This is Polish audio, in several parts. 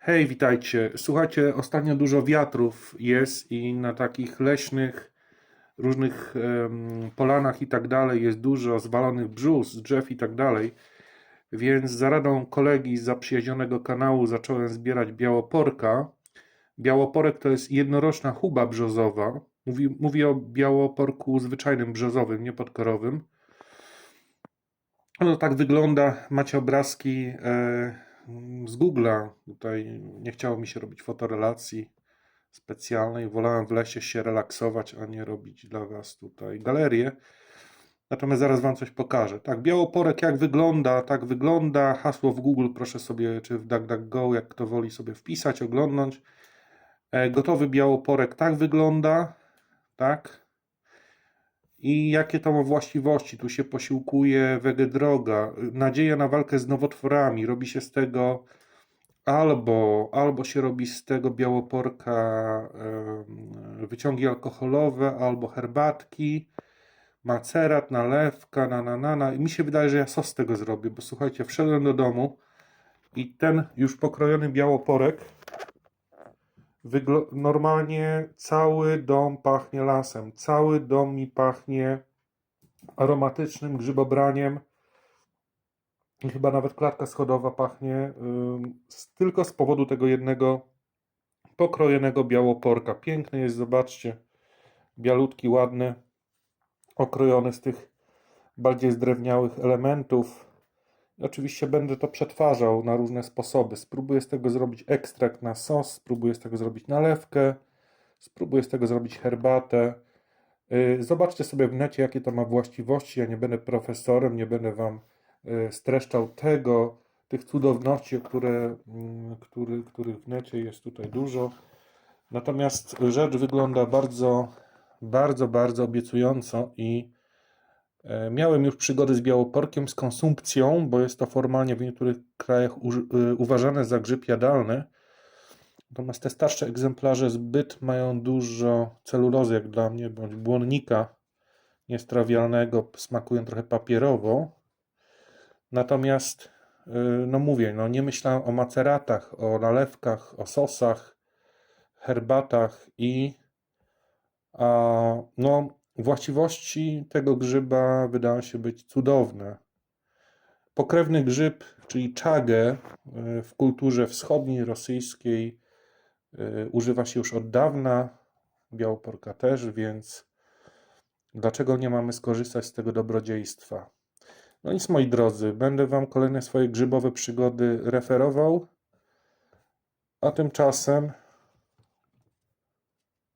Hej, witajcie. Słuchajcie, ostatnio dużo wiatrów jest i na takich leśnych, różnych em, polanach i tak dalej jest dużo zwalonych brzus, drzew i tak dalej. Więc za radą kolegi z zaprzyjaźnionego kanału zacząłem zbierać białoporka. Białoporek to jest jednoroczna chuba brzozowa. Mówi, mówię o białoporku zwyczajnym brzozowym, nie podkorowym. No tak wygląda. Macie obrazki e, z Google'a. Tutaj nie chciało mi się robić fotorelacji specjalnej. Wolałem w lesie się relaksować, a nie robić dla Was tutaj galerię. Natomiast zaraz Wam coś pokażę. Tak, białoporek jak wygląda, tak wygląda. Hasło w Google proszę sobie, czy w DuckDuckGo, jak kto woli sobie wpisać, oglądnąć. E, Gotowy białoporek tak wygląda, tak. I jakie to ma właściwości? Tu się posiłkuje wegedroga, nadzieja na walkę z nowotworami. Robi się z tego albo, albo się robi z tego białoporka wyciągi alkoholowe, albo herbatki, macerat, nalewka, na, na, na, na. I mi się wydaje, że ja sos z tego zrobię, bo słuchajcie, wszedłem do domu i ten już pokrojony białoporek Wyglo- normalnie cały dom pachnie lasem. Cały dom mi pachnie aromatycznym grzybobraniem. Chyba nawet klatka schodowa pachnie z, tylko z powodu tego jednego pokrojonego białoporka. Piękny jest, zobaczcie. Bialutki, ładny, okrojony z tych bardziej zdrewniałych elementów. Oczywiście będę to przetwarzał na różne sposoby. Spróbuję z tego zrobić ekstrakt na sos, spróbuję z tego zrobić nalewkę, spróbuję z tego zrobić herbatę. Yy, Zobaczcie sobie w necie, jakie to ma właściwości. Ja nie będę profesorem, nie będę Wam yy, streszczał tego, tych cudowności, które, mm, który, których w necie jest tutaj dużo. Natomiast rzecz wygląda bardzo, bardzo, bardzo obiecująco i Miałem już przygody z białoporkiem, z konsumpcją, bo jest to formalnie w niektórych krajach y, uważane za grzyb jadalny. Natomiast te starsze egzemplarze zbyt mają dużo celulozy, jak dla mnie, bądź błonnika niestrawialnego, smakują trochę papierowo. Natomiast, y, no mówię, no nie myślałem o maceratach, o nalewkach, o sosach, herbatach i a, no, właściwości tego grzyba wydają się być cudowne. Pokrewny grzyb, czyli czagę, y, w kulturze wschodniej, rosyjskiej y, używa się już od dawna, białoporka też, więc dlaczego nie mamy skorzystać z tego dobrodziejstwa? No nic, moi drodzy, będę Wam kolejne swoje grzybowe przygody referował, a tymczasem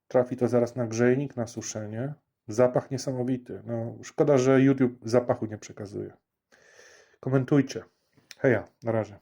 trafi to zaraz na grzejnik, na suszenie. Zapach niesamowity. No, szkoda, że YouTube zapachu nie przekazuje. Komentujcie. Heja, na razie.